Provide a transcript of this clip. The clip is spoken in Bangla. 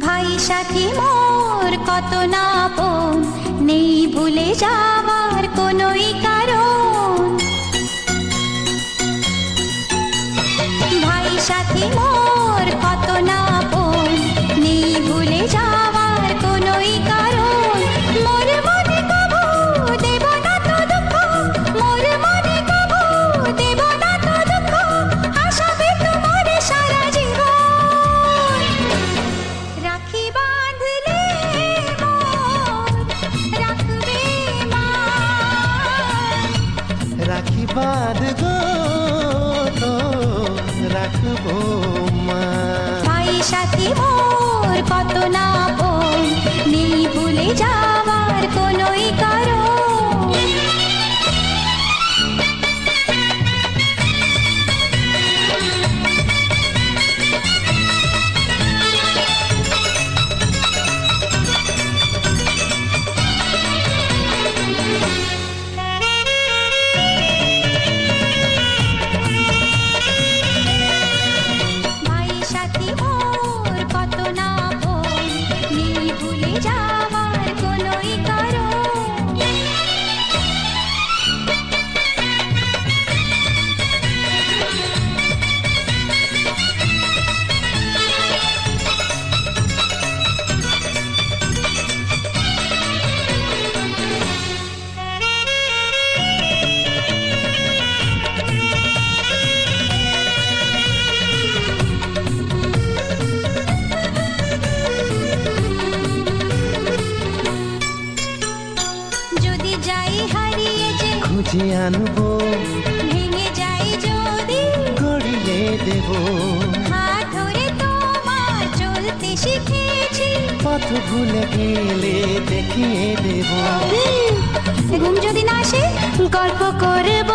সাথী মোর কত না আপন নেই ভুলে যাওয়ার কোনোই কারণ। ভাই সাথী মোর রাখি বাঁধ গো তো রাখব মা। সাথী মোর কত না খুঁজে আনব। ভেঙে যাই যদি গড়িয়ে দেব। হাত ধরে তোমার চলতে শিখেছি। পথ ভুলে গেলে দেখিয়ে দেব। ঘুম যদি না আসে গল্প করব।